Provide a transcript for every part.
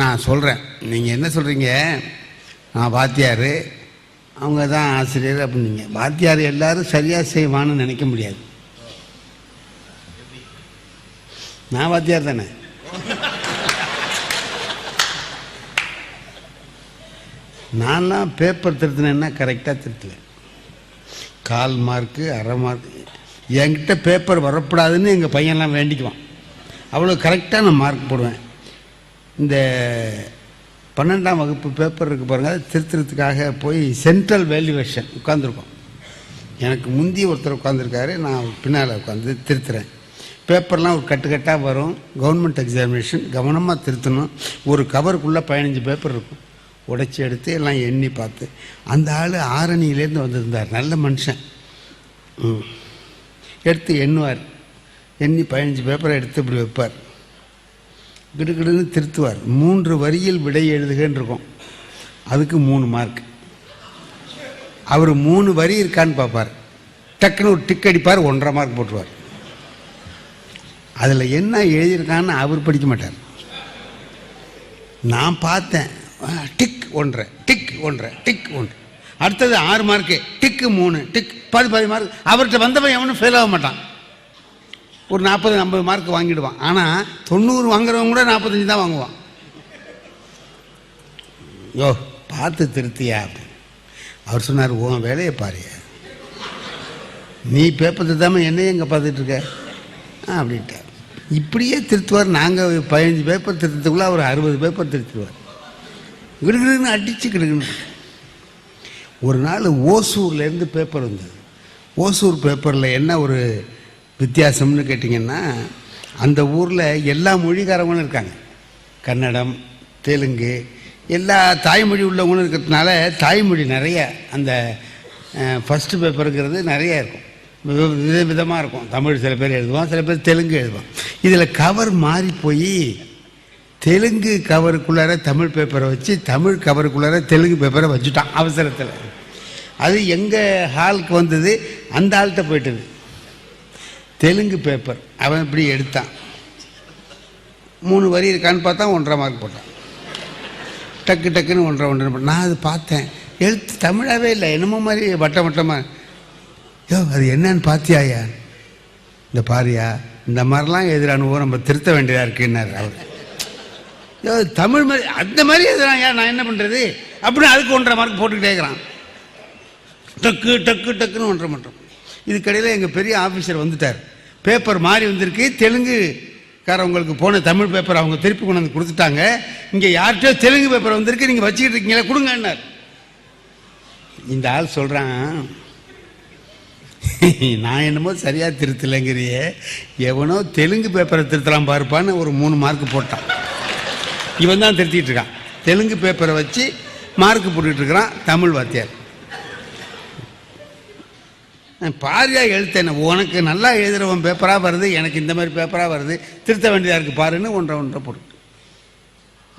நான் சொல்கிறேன் நீங்கள் என்ன சொல்கிறீங்க நான் வாத்தியார். அவங்க தான் ஆசிரியர் அப்படின்னீங்க. வாத்தியார் எல்லாரும் சரியாக செய்வான்னு நினைக்க முடியாது. நான் வாத்தியார் தானே? நான்லாம் பேப்பர் திருத்தினேன்னா கரெக்டாக திருத்துவேன். கால் மார்க்கு அரை மார்க்கு என்கிட்ட பேப்பர் வரக்கூடாதுன்னு எங்கள் பையன்லாம் வேண்டிக்குவான். அவ்வளோ கரெக்டாக நான் மார்க் போடுவேன். இந்த பன்னெண்டாம் வகுப்பு பேப்பர் இருக்குது பாருங்க அதை திருத்துறதுக்காக போய் சென்ட்ரல் வேல்யூவேஷன் உட்காந்துருக்கோம் எனக்கு முந்தி ஒருத்தர் உட்காந்துருக்காரு நான் பின்னால் உட்காந்து திருத்துறேன். பேப்பர்லாம் ஒரு கட்டுக்கட்டாக வரும். கவர்மெண்ட் எக்ஸாமினேஷன் கவனமாக திருத்தணும். ஒரு கவருக்குள்ளே பதினஞ்சு பேப்பர் இருக்கும். உடைச்சி எடுத்து எல்லாம் எண்ணி பார்த்து. அந்த ஆள் ஆரணியிலேருந்து வந்திருந்தார். நல்ல மனுஷன். ம். எடுத்து எண்ணுவார். எண்ணி பதினஞ்சு பேப்பரை எடுத்து இப்படி வைப்பார். கிடுகிடுன்னு திருத்துவார். மூன்று வரியில் விடை எழுதுகன்னு இருக்கும் அதுக்கு மூணு மார்க் அவர் மூணு வரி இருக்கான்னு பார்ப்பார். டக்குன்னு ஒரு டிக் அடிப்பார் ஒன்றரை மார்க் போட்டுருவார். அதில் என்ன எழுதியிருக்கான்னு அவர் படிக்க மாட்டார். நான் பார்த்தேன். டிக் ஒன்றரை டிக் ஒன்றரை டிக் ஒன்று. அடுத்தது ஆறு மார்க்கு டிக்கு மூணு டிக் பாதி பாதி மார்க் அவர்கிட்ட வந்தவன் எவனும் ஃபெயில் ஆக மாட்டான். ஒரு நாற்பது ஐம்பது மார்க் வாங்கிடுவான். ஆனால் தொண்ணூறு வாங்குறவங்க கூட நாற்பத்தஞ்சு தான் வாங்குவான். யோ பார்த்து திருத்தியா அவர் சொன்னார் உன் வேலையை பாரு. நீ பேப்பர் திருத்தாமல் என்னையும் எங்கே பார்த்துட்டு இருக்க. அப்படின்ட்டார். இப்படியே திருத்துவார். நாங்கள் பதினஞ்சு பேப்பர் திருத்தத்துக்குள்ளே அவர் அறுபது பேப்பர் திருத்துவார் கிடுகிடுன்னு அடித்து கிடுகுன்னு ஒரு நாள் ஓசூர்லேருந்து பேப்பர் வந்தது. ஓசூர் பேப்பரில் என்ன ஒரு வித்தியாசம்னு கேட்டிங்கன்னா அந்த ஊரில் எல்லா மொழிக்காரவங்களும் இருக்காங்க. கன்னடம் தெலுங்கு எல்லா தாய்மொழி உள்ளவங்களும் இருக்கிறதுனால தாய்மொழி நிறைய அந்த ஃபஸ்ட்டு பேப்பருங்கிறது நிறைய இருக்கும். வித- வித விதமாக இருக்கும். தமிழ் சில பேர் எழுதுவான் சில பேர் தெலுங்கு எழுதுவான். இதில் கவர் மாறி போய் தெலுங்கு கவருக்குள்ளார தமிழ் பேப்பரை வச்சு தமிழ் கவருக்குள்ளார தெலுங்கு பேப்பரை வச்சுட்டான் அவசரத்தில். அது எங்கள் ஹாலுக்கு வந்தது? அந்த ஆள்கிட்ட போயிட்டது. தெலுங்கு பேப்பர் அவன் இப்படி எடுத்தான். மூணு வரி இருக்கான்னு பார்த்தா ஒன்றரை மார்க் போட்டான். டக்கு டக்குன்னு ஒன்றரை ஒன்றரை போட்டான். நான் அது பார்த்தேன். எழுத்து தமிழாகவே இல்லை. என்னமோ மாதிரி வட்டம். வட்டமாக யோ அது என்னன்னு பார்த்தியாயா? இந்த பாரியா இந்த மாதிரிலாம் எதிரானுவோ நம்ம திருத்த வேண்டியதாக இருக்குன்னார் அவர். தமிழ் மாதிரி அந்த மாதிரி எதிரான் நான் என்ன பண்ணுறது அப்படின்னு அதுக்கு ஒன்றரை மார்க் போட்டுக்கிட்டே இருக்கிறான். டக்கு டக்கு டக்குன்னு ஒன்றரை மட்டும் இதுக்கடையில் எங்கள் பெரிய ஆஃபீஸர் வந்துட்டார். பேப்பர் மாறி வந்திருக்கு. தெலுங்குக்காரவங்களுக்கு போன தமிழ் பேப்பர் அவங்க திருப்பி கொண்டு வந்து கொடுத்துட்டாங்க. இங்கே யார்கிட்டயோ தெலுங்கு பேப்பர் வந்திருக்கு. நீங்கள் வச்சுக்கிட்டு இருக்கீங்களா கொடுங்கன்னார். இந்த ஆள் சொல்கிறான் நான் என்னமோ சரியாக திருத்தலைங்கிறியே. எவனோ தெலுங்கு பேப்பரை திருத்தலாம் பார்ப்பான்னு ஒரு மூணு மார்க் போட்டான். இவன் தான் திருத்திட்டு இருக்கான் தெலுங்கு பேப்பரை வச்சு மார்க் போட்டுட்டு இருக்கிறான் தமிழ் வாத்தியார். பாரியா எழுத்தேன் உனக்கு நல்லா எழுதுறவன் பேப்பராக வருது எனக்கு இந்த மாதிரி பேப்பராக வருது திருத்த வேண்டியதாக இருக்குது பாருன்னு ஒன்றை ஒன்றை போட்டு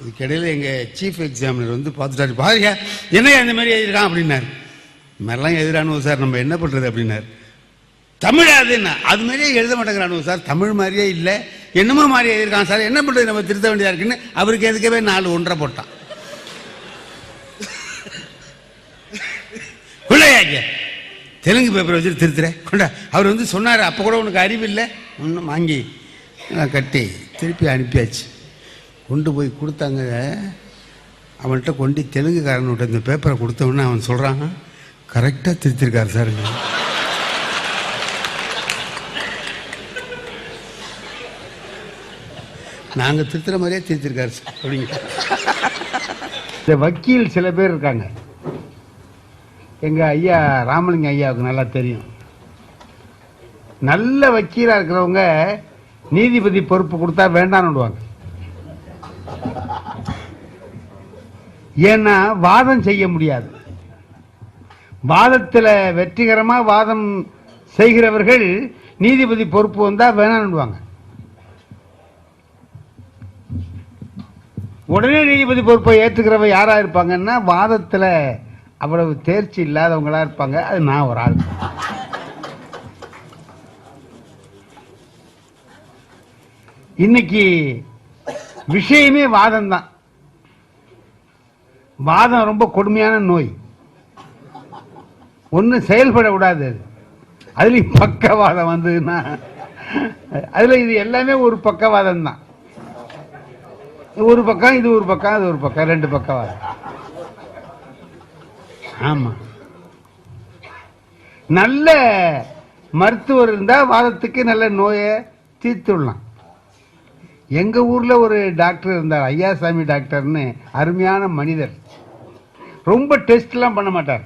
இதுக்கிடையில் எங்கள் சீஃப் எக்ஸாமினர் வந்து பார்த்துட்டாரு பாரியா என்ன இந்த மாதிரி எழுதிருக்கான் அப்படின்னாரு. இந்த மாதிரிலாம் எழுதுறானுவோ சார் நம்ம என்ன பண்ணுறது அப்படின்னாரு. தமிழ் அதுன்னா அது மாதிரியே எழுத மாட்டேங்கிறானுவோ சார் தமிழ் மாதிரியே இல்லை. என்னமோ மாறி எழுதியிருக்கான் சார். என்ன பண்ணுறது நம்ம திருத்த வேண்டியதாக இருக்குன்னு அவருக்கு எதுக்கவே நாலு ஒன்றரை போட்டான். கொள்ளையாங்க தெலுங்கு பேப்பரை வச்சுட்டு திருத்துறேன் கொண்டா. அவர் வந்து சொன்னார் அப்போ கூட உனக்கு அறிவு இல்லை. ஒன்றும் வாங்கி நான் கட்டி திருப்பி அனுப்பியாச்சு. கொண்டு போய் கொடுத்தாங்க. அவன்கிட்ட கொண்டு தெலுங்குக்காரன்கிட்ட இந்த பேப்பரை கொடுத்தவொன்னே அவன் சொல்கிறான் கரெக்டாக திருத்திருக்காரு சார். நாங்கள் திருத்துற மாதிரியே திருத்திருக்காரு சார். அப்படிங்க. இந்த வக்கீல் சில பேர் இருக்காங்க. எங்கள் ஐயா ராமலிங்க ஐயாவுக்கு நல்லா தெரியும். நல்ல வக்கீலாக இருக்கிறவங்க நீதிபதி பொறுப்பு கொடுத்தா வேண்டாம்னுடுவாங்க ஏன்னா வாதம் செய்ய முடியாது. வாதத்தில் வெற்றிகரமாக வாதம் செய்கிறவர்கள் நீதிபதி பொறுப்பு வந்தால் வேணாம்னுடுவாங்க உடனே நீதிபதி பொறுப்பை ஏற்றுக்கிறவ யாராக இருப்பாங்கன்னா வாதத்தில் அவ்வளவு தேர்ச்சி இல்லாதவங்களா இருப்பாங்க. அது நான் ஒரு ஆள். இன்னைக்கு விஷயமே வாதம் தான் வாதம் ரொம்ப கொடுமையான நோய். ஒன்றும் செயல்பட விடாது அது அதுலேயும் பக்கவாதம் வந்ததுன்னா அதில் இது எல்லாமே ஒரு பக்கவாதம் தான் ஒரு பக்கம் இது ஒரு பக்கம் அது ஒரு பக்கம் ரெண்டு பக்கம் ஆமாம் நல்ல மருத்துவர் இருந்தால் வாதத்துக்கு நல்ல நோயை தீர்த்துடலாம். எங்கள் ஊரில் ஒரு டாக்டர் இருந்தார் ஐயாசாமி டாக்டர்னு அருமையான மனிதர். ரொம்ப டெஸ்ட்லாம் பண்ண மாட்டார்.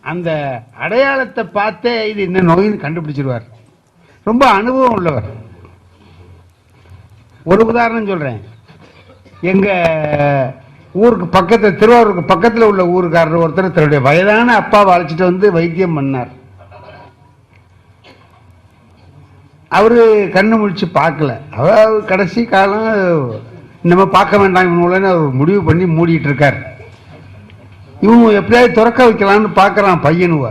அந்த அடையாளத்தை பார்த்தே இது என்ன நோயின்னு கண்டுபிடிச்சிருவார். ரொம்ப அனுபவம் உள்ளவர். ஒரு உதாரணம் சொல்கிறேன் எங்கள் ஊருக்கு பக்கத்தில் திருவாரூருக்கு பக்கத்தில் உள்ள ஊருக்காரர் ஒருத்தர் தன்னுடைய வயதான அப்பாவை அழைச்சிட்டு வந்து வைத்தியம் பண்ணார். அவர் கண்ணு முழிச்சு பார்க்கல. அவர் கடைசி காலம் நம்ம பார்க்க வேண்டாம் இவனுலன்னு அவர் முடிவு பண்ணி மூடிட்டு இருக்கார். இவன் எப்படியாவது திறக்க வைக்கலாம்னு பார்க்குறான் பையனுவ.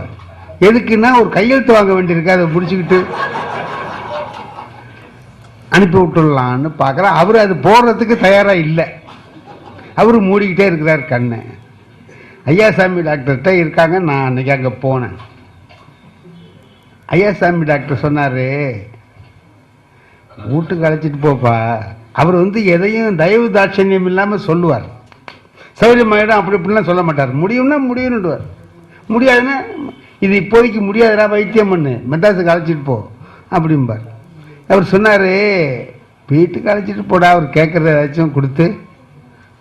எதுக்குன்னா ஒரு கையெழுத்து வாங்க வேண்டியிருக்கு அதை முடிச்சுக்கிட்டு. அனுப்பி விட்டுடலான்னு பார்க்குறேன் அவர் அது போடுறதுக்கு தயாராக இல்லை. அவர் மூடிக்கிட்டே இருக்கிறார் கண்ணை. ஐயாசாமி டாக்டர்கிட்ட இருக்காங்க நான் அன்றைக்கி அங்கே போனேன். ஐயாசாமி டாக்டர் சொன்னார் வீட்டுக்கு அழைச்சிட்டு போப்பா. அவர் வந்து எதையும் தயவு தாட்சண்யம் இல்லாமல் சொல்லுவார். சௌரியமாயிடும் அப்படி இப்படிலாம் சொல்ல மாட்டார். முடியும்னா முடியும்னுடுவார் முடியாதுன்னா இது இப்போதைக்கு முடியாதுடா வைத்தியம் பண்ணு. மெட்ராஸுக்கு அழைச்சிட்டு போ. அப்படிம்பார். அவர் சொன்னார் வீட்டுக்கு அழைச்சிட்டு போடா அவர் கேட்குறத ஏதாச்சும் கொடுத்து.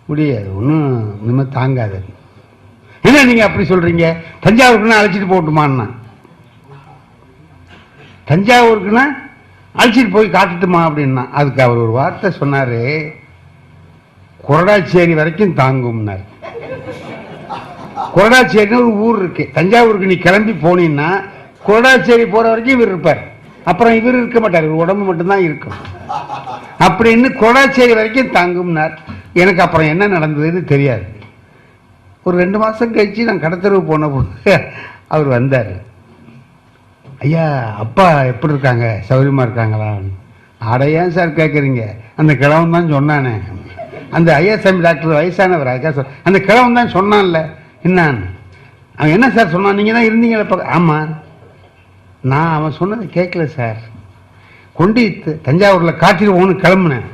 முடியாது ஒன்றும் இனிமேல் தாங்காது. என்ன நீங்கள் அப்படி சொல்கிறீங்க தஞ்சாவூருக்குன்னா அழைச்சிட்டு போகட்டுமான்னா? தஞ்சாவூருக்குன்னா அழைச்சிட்டு போய் காட்டுட்டுமா அப்படின்னா? அதுக்கு அவர் ஒரு வார்த்தை சொன்னார் கொரடாச்சேரி வரைக்கும் தாங்கும்னார். கொரடாச்சேரின்னு ஒரு ஊர் இருக்குது தஞ்சாவூருக்கு நீ கிளம்பி போனீங்கன்னா கொரடாச்சேரி போகிற வரைக்கும் இவர் இருப்பார். அப்புறம் இவர் இருக்க மாட்டார். இவர் உடம்பு மட்டும்தான் இருக்கும். அப்படின்னு கொடாச்சேரி வரைக்கும் தங்கும்னார். எனக்கு அப்புறம் என்ன நடந்ததுன்னு தெரியாது. ஒரு ரெண்டு மாதம் கழிச்சு நான் கடத்தரவு போன போது அவர் வந்தார். ஐயா அப்பா எப்படி இருக்காங்க? சௌரியமாக இருக்காங்களா? அட சார் கேட்குறீங்க அந்த கிழவன் தான் சொன்னானே. அந்த ஐயாசாமி டாக்டர் வயசானவர் அதுக்காக சொல் அந்த கிழவன் தான் சொன்னான்ல. என்னான்னு? அவன் என்ன சார் சொன்னான்? நீங்கள் தான் இருந்தீங்களே ஆமாம் நான் அவன் சொன்னதை கேட்கல சார். கொண்டு த- தஞ்சாவூரில் ஒன்று கிளம்புனேன்.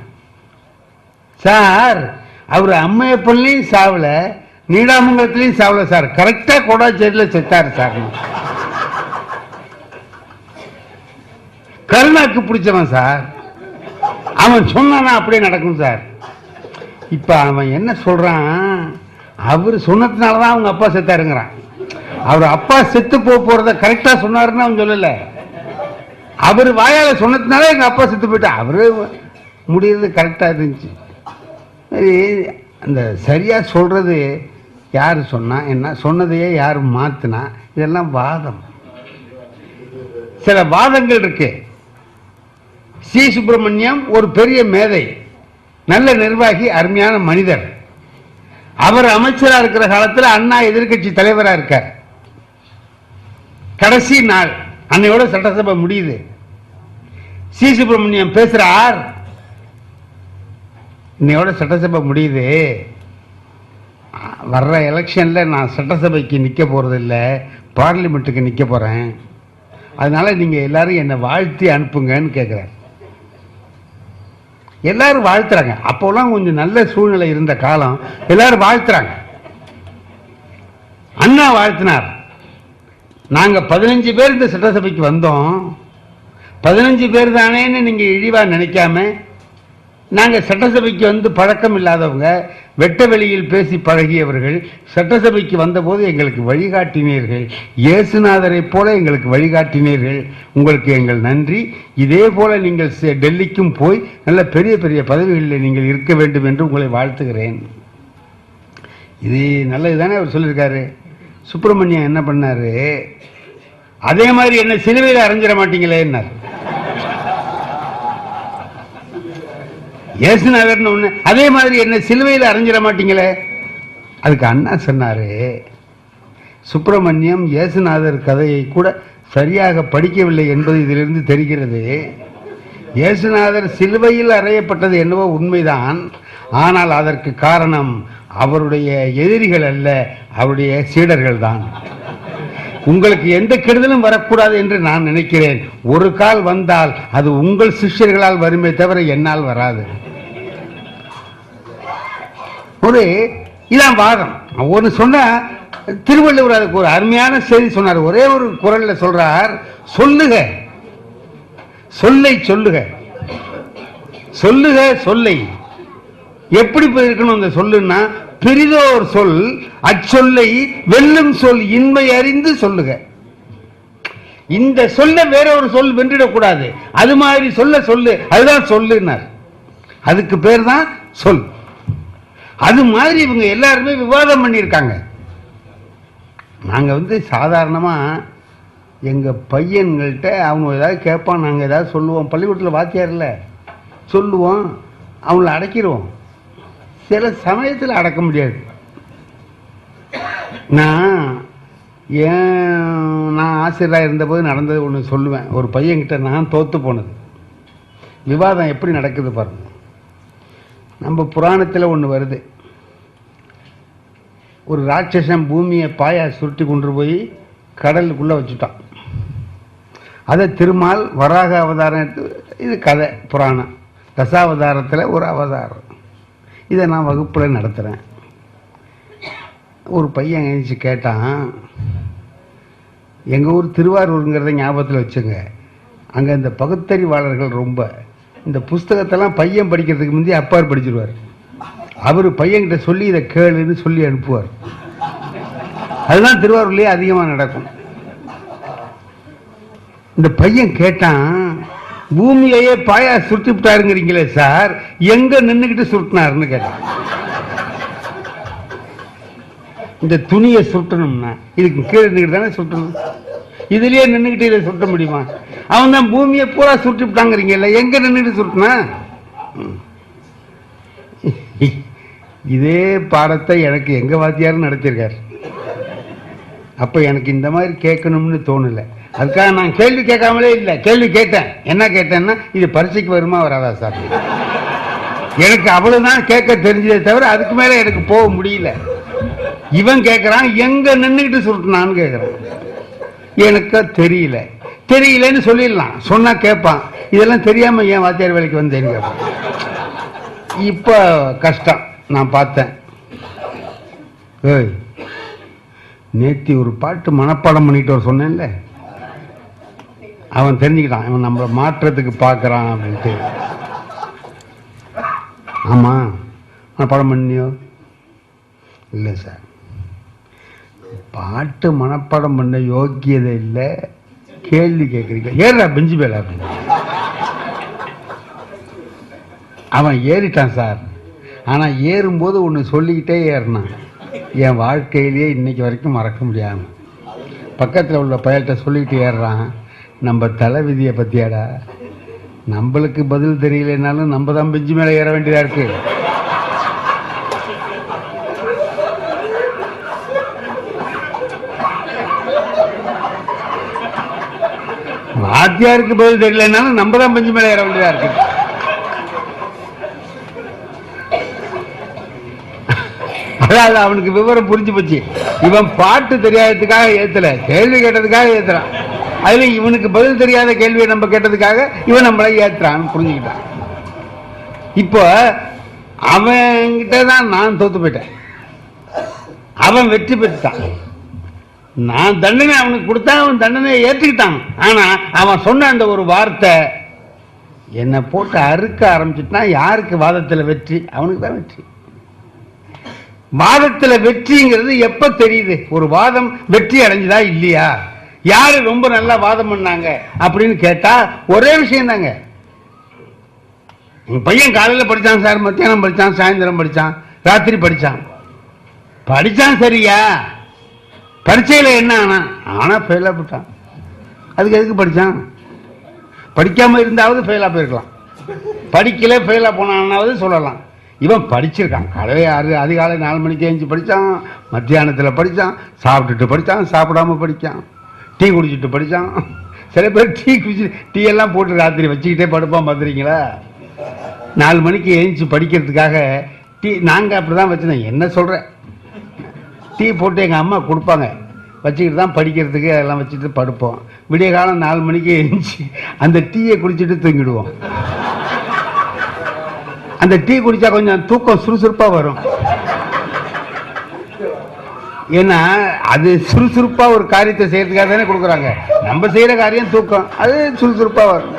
சார் அவர் அம்மையப்பள்ளியும் சாவலை நீடாமங்கலத்துலேயும் சாவலை சார். கரெக்டாக கோடாச்சேரியில் செத்தார் சார். கருணாக்கு பிடிச்சவன் சார். அவன் சொன்னானா அப்படியே நடக்கும் சார். இப்போ அவன் என்ன சொல்றான்? அவர் சொன்னதுனால தான் அவங்க அப்பா செத்தாருங்கிறான். அவர் அப்பா செத்து போக போறத கரெக்டா சொன்னாருன்னு அவன் சொல்லல. அவர் வாயால சொன்னதுனால எங்க அப்பா செத்து போயிட்டா அவரு முடியறது கரெக்டா இருந்துச்சு. அந்த சரியா சொல்றது யார் சொன்னா என்ன சொன்னதையே யார் மாத்தினா இதெல்லாம் வாதம். சில வாதங்கள் இருக்கு. சி. சுப்பிரமணியம் ஒரு பெரிய மேதை நல்ல நிர்வாகி அருமையான மனிதர். அவர் அமைச்சராக இருக்கிற காலத்தில் அண்ணா எதிர்க்கட்சி தலைவராக இருக்கார். கடைசி நாள். அன்னையோட சட்டசபை முடியுது. சி. சுப்பிரமணியம் பேசுறார். இன்னையோட சட்டசபை முடியுது. வர்ற எலெக்ஷன்ல நான் சட்டசபைக்கு நிக்க போறது இல்ல பார்லிமெண்ட்டுக்கு நிக்க போறேன். அதனால நீங்க எல்லாரும் என்னை வாழ்த்தி அனுப்புங்கன்னு கேட்குறாரு எல்லாரும் வாழ்த்துறாங்க. அப்போலாம் கொஞ்சம் நல்ல சூழ்நிலை இருந்த காலம். எல்லாரும் வாழ்த்துறாங்க. அண்ணா வாழ்த்தினார். நாங்கள் பதினஞ்சு பேர் இந்த சட்டசபைக்கு வந்தோம். பதினஞ்சு பேர் தானேன்னு நீங்கள் இழிவாக நினைக்காம நாங்கள் சட்டசபைக்கு வந்து பழக்கம் இல்லாதவங்க வெட்ட வெளியில் பேசி பழகியவர்கள் சட்டசபைக்கு வந்தபோது எங்களுக்கு வழிகாட்டினீர்கள். இயேசுநாதரை போல எங்களுக்கு வழிகாட்டினீர்கள். உங்களுக்கு எங்கள் நன்றி. இதே போல நீங்கள் செ- டெல்லிக்கும் போய் நல்ல பெரிய பெரிய பதவிகளில் நீங்கள் இருக்க வேண்டும் என்று உங்களை வாழ்த்துகிறேன். இது நல்லது தானே அவர் சொல்லியிருக்காரு. சுப்பிரமணியம் என்ன பண்ணாரு? அதே மாதிரி என்ன சிலுவையில் அரைஞ்சிட மாட்டீங்களேன்னார். இயேசுநாதர்னு ஒண்ணு. அதே மாதிரி என்ன சிலுவையில் அரைஞ்சிட மாட்டீங்களே? அதுக்கு அண்ணா சொன்னாரு சுப்பிரமணியம் இயேசுநாதர் கதையை கூட சரியாக படிக்கவில்லை என்பது இதிலிருந்து தெரிகிறது. இயேசுநாதர் சிலுவையில் அறையப்பட்டது என்னவோ உண்மைதான். ஆனால் அதற்கு காரணம் அவருடைய எதிரிகள் அல்ல அவருடைய சீடர்கள் தான். உங்களுக்கு எந்த கெடுதலும் வரக்கூடாது என்று நான் நினைக்கிறேன். ஒரு கால் வந்தால் அது உங்கள் சிஷ்யர்களால் வருமே தவிர என்னால் வராது. ஒரு இதான் வாதம். ஒன்று சொன்னா திருவள்ளுவர் அதுக்கு ஒரு அருமையான செய்தி சொன்னார். ஒரே ஒரு குரல்ல சொல்றார் சொல்லுக சொல்லை சொல்லுக. சொல்லுக சொல்லை. எப்படி இருக்கணும் அந்த சொல்லுன்னா பெரிதோர் சொல் அச்சொல்லை வெல்லும் சொல் இன்மை அறிந்து சொல்லுக. இந்த சொல்ல வேற ஒரு சொல் வென்றிடக்கூடாது. அது மாதிரி சொல்ல சொல்லு அதுதான் சொல்லுன்னார். அதுக்கு பேர் தான் சொல். அது மாதிரி இவங்க எல்லாருமே விவாதம் பண்ணியிருக்காங்க. நாங்கள் வந்து சாதாரணமாக எங்கள் பையன்கள்கிட்ட அவங்க ஏதாவது கேட்பான் நாங்கள் ஏதாவது சொல்லுவோம். பள்ளிக்கூடத்தில் வாத்தியார் இல்லை. சொல்லுவோம் அவங்கள அடக்கிடுவோம். சில சமயத்தில் அடக்க முடியாது. நான் ஏன் நான் ஆசிரியராக இருந்தபோது நடந்தது ஒன்று சொல்லுவேன். ஒரு பையன்கிட்ட நான் தோற்று போனது. விவாதம் எப்படி நடக்குது பாருங்க. நம்ம புராணத்தில் ஒன்று வருது. ஒரு ராட்சசன் பூமியை பாயா சுருட்டி கொண்டு போய் கடலுக்குள்ளே வச்சுட்டான். அதை திருமால் வராக அவதாரம் எடுத்து இது கதை புராணம். தசாவதாரத்தில் ஒரு அவதாரம். இதை நான் வகுப்பில் நடத்துகிறேன் ஒரு பையன் எழுந்துச்சு கேட்டான் எங்கள் ஊர் திருவாரூருங்கிறத ஞாபகத்தில் வச்சுங்க. அங்கே இந்த பகுத்தறிவாளர்கள் ரொம்ப. இந்த புஸ்தகத்தெல்லாம் பையன் படிக்கிறதுக்கு முந்தைய அப்பார் படிச்சிருவார். அவர் பையன்கிட்ட சொல்லி இதை கேளுன்னு சொல்லி அனுப்புவார். அதுதான் திருவாரூர்லேயே அதிகமாக நடக்கும். இந்த பையன் கேட்டான் பூமியையே பாயா சுருட்டி விட்டாருங்கிறீங்களே சார். எங்க நின்றுக்கிட்டு சுருட்டினாருன்னு கேட்டேன். இந்த துணியை சுட்டணும்னா இதுக்கு கீழே நின்றுக்கிட்டு தானே சுட்டணும் இதுலயே நின்றுக்கிட்டு இதை சுட்ட முடியுமா? அவன் தான் பூமியை பூரா சுருட்டி விட்டாங்கிறீங்கல்ல எங்க நின்றுட்டு சுருட்டினா? இதே பாடத்தை எனக்கு எங்க வாத்தியாரும் நடத்தியிருக்காரு. அப்ப எனக்கு இந்த மாதிரி கேட்கணும்னு தோணலை. அதுக்காக நான் கேள்வி கேட்காமலே இல்லை. கேள்வி கேட்டேன். என்ன கேட்டேன்னா இது பரிசைக்கு வருமா வராதா சார்? எனக்கு அவ்வளவுதான் கேட்க தெரிஞ்சதே தவிர அதுக்கு மேல எனக்கு போக முடியல. இவன் கேட்கறான் எங்க நின்றுக்கிட்டு சுருட்டினான்னு கேட்கறான் எனக்கு தெரியல. தெரியலன்னு சொல்லிடலாம். சொன்னா கேட்பான். இதெல்லாம் தெரியாம ஏன் வாத்தியார் வேலைக்கு வந்தேன்னு கேட்பான். இப்ப கஷ்டம். நான் பார்த்தேன். ஏய் நேத்தி ஒரு பாட்டு மனப்பாடம் பண்ணிட்டு வர சொன்னேன்ல. அவன் தெரிஞ்சுக்கிட்டான். இவன் நம்மளை மாற்றத்துக்கு பார்க்குறான் அப்படின்ட்டு. ஆமா? மனப்பாடம் பண்ணியோ? இல்லை சார். பாட்டு மனப்பாடம் பண்ண யோக்கியதை இல்லை. கேள்வி கேட்குறீங்க. ஏறா பெஞ்சு பேல அப்படின்னு. அவன் ஏறிட்டான் சார். ஆனால் ஏறும்போது ஒன்று சொல்லிக்கிட்டே ஏறினான். என் வாழ்க்கையிலேயே இன்னைக்கு வரைக்கும் மறக்க முடியாமல் பக்கத்தில் உள்ள பயல்கிட்ட சொல்லிக்கிட்டு ஏறுறான். நம்ம தலை விதியை பற்றியாடா நம்மளுக்கு பதில் தெரியலனாலும் நம்ம தான் பெஞ்சு மேலே ஏற வேண்டியதாக இருக்கு. வாத்தியாருக்கு பதில் தெரியலனாலும் நம்ம தான் பெஞ்சு மேலே ஏற வேண்டியதாக இருக்கு. அதாவது அவனுக்கு விவரம் புரிஞ்சு போச்சு. இவன் பாட்டு தெரியாததுக்காக ஏத்தல கேள்வி கேட்டதுக்காக ஏத்துறான் அதுல இவனுக்கு பதில் தெரியாத கேள்வியை நம்ம கேட்டதுக்காக இவன் நம்மளை ஏற்றுறான்னு புரிஞ்சுக்கிட்டான். இப்போ அவன்கிட்ட தான் நான் தோத்து போயிட்டேன். அவன் வெற்றி பெற்றுட்டான். நான் தண்டனை அவனுக்கு கொடுத்தா அவன் தண்டனையை ஏற்றுக்கிட்டான். ஆனா அவன் சொன்ன அந்த ஒரு வார்த்தை என்னை போட்டு அறுக்க ஆரம்பிச்சுட்டான் யாருக்கு வாதத்துல வெற்றி? அவனுக்கு தான் வெற்றி. வாதத்துல வெற்றிங்கிறது எப்ப தெரியுது? ஒரு வாதம் வெற்றி அடைஞ்சுதா இல்லையா? யாரு ரொம்ப நல்லா வாதம் பண்ணாங்க அப்படின்னு கேட்டா ஒரே விஷயம் தாங்க. என் பையன் காலையில படிச்சான் சார் மத்தியானம் படிச்சான் சாயந்தரம் படிச்சான் ராத்திரி படிச்சான். படிச்சான் சரியா? பரீட்சையில என்ன ஆனா? ஆனா ஃபெயிலா போட்டான். அதுக்கு எதுக்கு படிச்சான்? படிக்காம இருந்தாவது ஃபெயிலா போயிருக்கலாம். படிக்கல ஃபெயிலா போனானாவது சொல்லலாம். இவன் படிச்சிருக்கான். காலையில ஆறு அதிகாலை நாலு மணிக்கு எழுந்து படிச்சான். மத்தியானத்தில் படிச்சான். சாப்பிட்டுட்டு படிச்சான். சாப்பிடாம படிக்கான். டீ குடிச்சிட்டு படித்தான் சில பேர் டீ குடிச்சு டீ எல்லாம் போட்டு ராத்திரி வச்சுக்கிட்டே படுப்பான் பார்த்துறீங்களா நாலு மணிக்கு எழுந்துச்சு படிக்கிறதுக்காக டீ நாங்கள் அப்படி தான் வச்சுருந்தோம் என்ன சொல்கிறேன் டீ போட்டு எங்கள் அம்மா கொடுப்பாங்க. வச்சுக்கிட்டு தான் படிக்கிறதுக்கு அதெல்லாம் வச்சுட்டு படுப்போம். விடிய காலம் நாலு மணிக்கு எழுந்துச்சு அந்த டீயை குடிச்சிட்டு தூங்கிடுவோம். அந்த டீ குடித்தா கொஞ்சம் தூக்கம் சுறுசுறுப்பாக வரும். ஏன்னா அது சுறுசுறுப்பாக ஒரு காரியத்தை செய்யறதுக்காக தானே கொடுக்குறாங்க. நம்ம செய்யற காரியம் தூக்கம். அது சுறுசுறுப்பாக வரும்.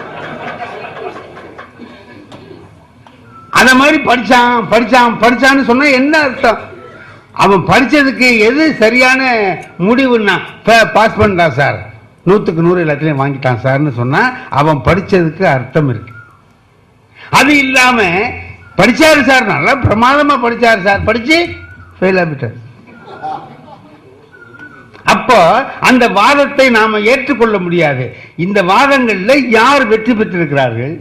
அத மாதிரி படிச்சான் படிச்சான் படிச்சான்னு சொன்னா என்ன அர்த்தம்? அவன் படிச்சதுக்கு எது சரியான முடிவுன்னா பாஸ் பண்ணிட்டான் சார். நூற்றுக்கு நூறு எல்லாத்துலயும் வாங்கிட்டான் சார்னு சொன்னா அவன் படிச்சதுக்கு அர்த்தம் இருக்கு. அது இல்லாம படிச்சாரு சார் நல்லா பிரமாதமா படிச்சாரு சார். படிச்சு ஃபெயில் ஆகிட்டார் அப்போ அந்த வாதத்தை நாம ஏற்றுக்கொள்ள முடியாது. இந்த வாதங்களில் யார் வெற்றி பெற்றிருக்கிறார்கள்?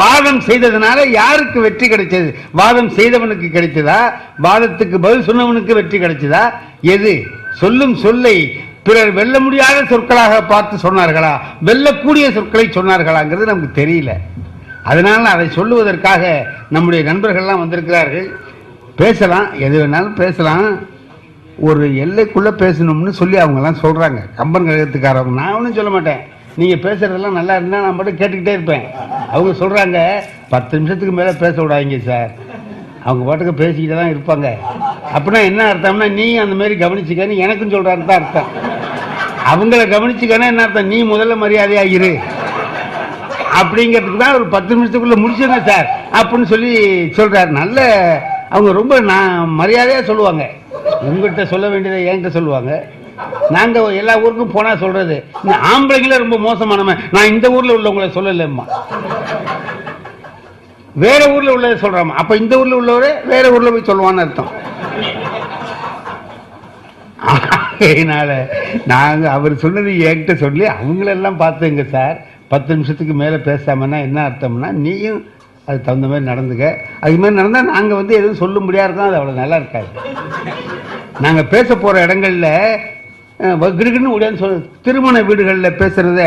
வாதம் செய்ததுனால யாருக்கு வெற்றி கிடைச்சது? வாதம் செய்தவனுக்கு கிடைச்சதா? வாதத்துக்கு பதில் சொன்னவனுக்கு வெற்றி கிடைச்சதா? எது? சொல்லும் சொல்லை பிறர் வெல்ல முடியாத சொற்களாக பார்த்து சொன்னார்களா? வெல்லக்கூடிய சொற்களை சொன்னார்களாங்கிறது நமக்கு தெரியல. அதனால அதை சொல்லுவதற்காக நம்முடைய நண்பர்கள்லாம் வந்திருக்கிறார்கள். பேசலாம். எது வேணாலும் பேசலாம். ஒரு எல்லைக்குள்ளே பேசணும்னு சொல்லி அவங்கெல்லாம் சொல்கிறாங்க கம்பன் கழகத்துக்காரவங்க. நான் ஒன்றும் சொல்ல மாட்டேன். நீங்கள் பேசுகிறதெல்லாம் நல்லா இருந்தால் நான் மட்டும் கேட்டுக்கிட்டே இருப்பேன். அவங்க சொல்கிறாங்க பத்து நிமிஷத்துக்கு மேலே பேச விடாதீங்க சார். அவங்க பாட்டுக்கு பேசிக்கிட்டே தான் இருப்பாங்க. அப்படின்னா என்ன அர்த்தம்னா நீ அந்த மாதிரி கவனிச்சுக்கன்னு எனக்கும் சொல்கிறாரு தான் அர்த்தம். அவங்கள கவனிச்சுக்கன்னா என்ன அர்த்தம்? நீ முதல்ல மரியாதையாக இரு. அப்படிங்கிறதுக்கு தான் ஒரு பத்து நிமிஷத்துக்குள்ளே முடிச்சிருங்க சார். அப்படின்னு சொல்லி சொல்கிறாரு நல்ல அவங்க ரொம்ப நான் மரியாதையாக சொல்லுவாங்க. உங்ககிட்ட சொல்ல வேண்டியதை என்கிட்ட சொல்லுவாங்க. நாங்க எல்லா ஊருக்கும் போனா சொல்றது இந்த ஆம்பளைங்களே ரொம்ப மோசமானவன். நான் இந்த ஊர்ல உள்ளவங்களை சொல்லலைம்மா. வேற ஊர்ல உள்ளதை சொல்கிறாம்மா அப்ப இந்த ஊர்ல உள்ளவரே வேற ஊர்ல போய் சொல்லுவான்னு அர்த்தம். அதனால் நாங்க அவர் சொன்னது என்கிட்ட சொல்லி அவங்களெல்லாம் பார்த்துங்க சார். பத்து நிமிஷத்துக்கு மேலே பேசாமன்னா என்ன அர்த்தம்னா நீயும் அதுக்கு தகுந்த மாதிரி நடந்துக்க. அது மாதிரி நடந்தால் நாங்கள் வந்து எதுவும் சொல்ல முடியாது இருக்கோம் அது அவ்வளோ நல்லா இருக்காது. நாங்கள் பேச போகிற இடங்களில் அஹ், கிடுகிடுன்னு ஓடியாந்து சொல் திருமண வீடுகளில் பேசுகிறத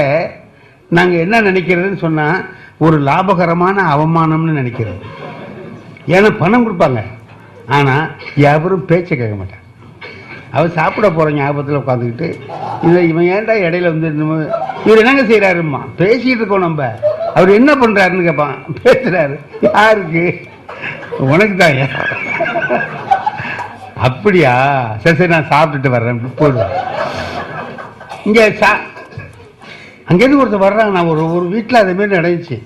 நாங்கள் என்ன நினைக்கிறதுன்னு சொன்னால் ஒரு லாபகரமான அவமானம்னு நினைக்கிறது. ஏன்னா பணம் கொடுப்பாங்க. ஆனால் யாரும் பேச்சை கேட்க மாட்டாங்க. அவர் சாப்பிட போகிற ஞாபகத்தில் உட்காந்துக்கிட்டு இதை இவன் ஏன்டா இடையில வந்து இவர் என்னங்க செய்கிறாருமா பேசிகிட்டு இருக்கோம் நம்ம. அவர் என்ன பண்ணுறாருன்னு கேட்பான் பேசுகிறாரு யாருக்கு? உனக்கு தான் அப்படியா? சரி சரி நான் சாப்பிட்டுட்டு வர்றேன். போடுவேன் இங்கே சா அங்கேருந்து ஒருத்தர் வர்றாங்க. நான் ஒரு ஒரு வீட்டில் அதேமாரி நடந்துச்சு.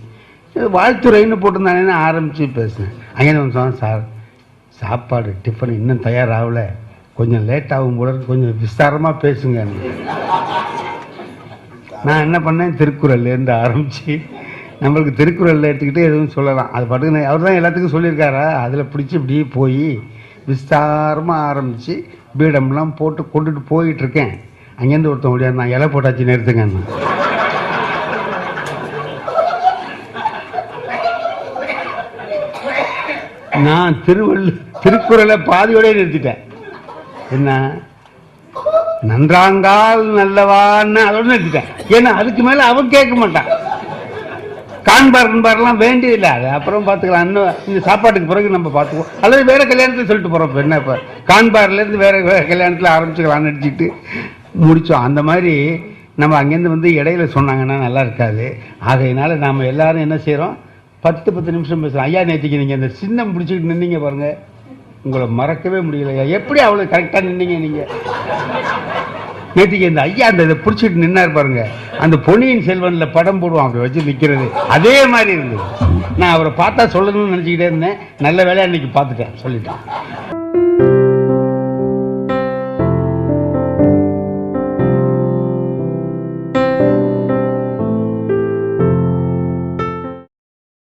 வாழ்த்துறைன்னு போட்டிருந்தானேன்னு ஆரம்பித்து பேசினேன். அங்கேருந்து ஒன்று சொன்னேன் சார் சாப்பாடு டிஃபன் இன்னும் தயாராகல. கொஞ்சம் லேட் ஆகும் போல கொஞ்சம் விஸ்தாரமாக பேசுங்க. நான் என்ன பண்ணேன்? திருக்குறள்லேருந்து ஆரம்பித்து நம்மளுக்கு திருக்குறளில் எடுத்துக்கிட்டு எதுவும் சொல்லலாம். அது பாட்டுக்கு அவர் தான் எல்லாத்துக்கும் சொல்லியிருக்காரா? அதில் பிடிச்சி இப்படி போய் விஸ்தாரமாக ஆரம்பித்து பீடம்லாம் போட்டு கொண்டுட்டு போயிட்டுருக்கேன். அங்கேருந்து ஒருத்தன் முடியாது நான் இலை போட்டாச்சு நிறுத்துங்க நான் திருவள்ளு திருக்குறளை பாதியோடய நிறுத்திட்டேன். என்ன? நன்றாங்கால் நல்லவான்னு அதோட நிறுத்திட்டேன். ஏன்னா அதுக்கு மேலே அவன் கேட்க மாட்டான். காண்பார் காண்பார்லாம் வேண்டியதில்லை. அது அப்புறம் பார்த்துக்கலாம். இன்னும் இந்த சாப்பாட்டுக்கு பிறகு நம்ம பார்த்துக்குவோம். அல்லது வேற கல்யாணத்தில் சொல்லிட்டு போகிறோம் இப்போ என்ன இப்போ காண்பார்லேருந்து வேற வேற கல்யாணத்தில் ஆரம்பிச்சுக்கலாம்னு நினச்சிட்டு முடித்தோம் அந்த மாதிரி நம்ம அங்கேருந்து வந்து இடையில சொன்னாங்கன்னா நல்லா இருக்காது. ஆகையினால நாம் எல்லாரும் என்ன செய்கிறோம் பத்து பத்து நிமிஷம் பேசுகிறோம் ஐயா நேற்றுக்கு நீங்கள் இந்த சின்னம் பிடிச்சிக்கிட்டு நின்னீங்க பாருங்கள் உங்களை மறக்கவே முடியலையா எப்படி அவ்வளோ கரெக்டாக நின்னீங்க நீங்கள் நேற்றுக்கு இந்த ஐயா அந்த இதை பிடிச்சிட்டு நின்னார் பாருங்க. அந்த பொன்னியின் செல்வன்ல படம் போடுவான் அப்படி வச்சு நிற்கிறது அதே மாதிரி இருந்தது. நான் அவரை பார்த்தா சொல்லணும்னு நினச்சிக்கிட்டே இருந்தேன். நல்ல வேலையா இன்னைக்கு பார்த்துட்டேன் சொல்லிட்டான்.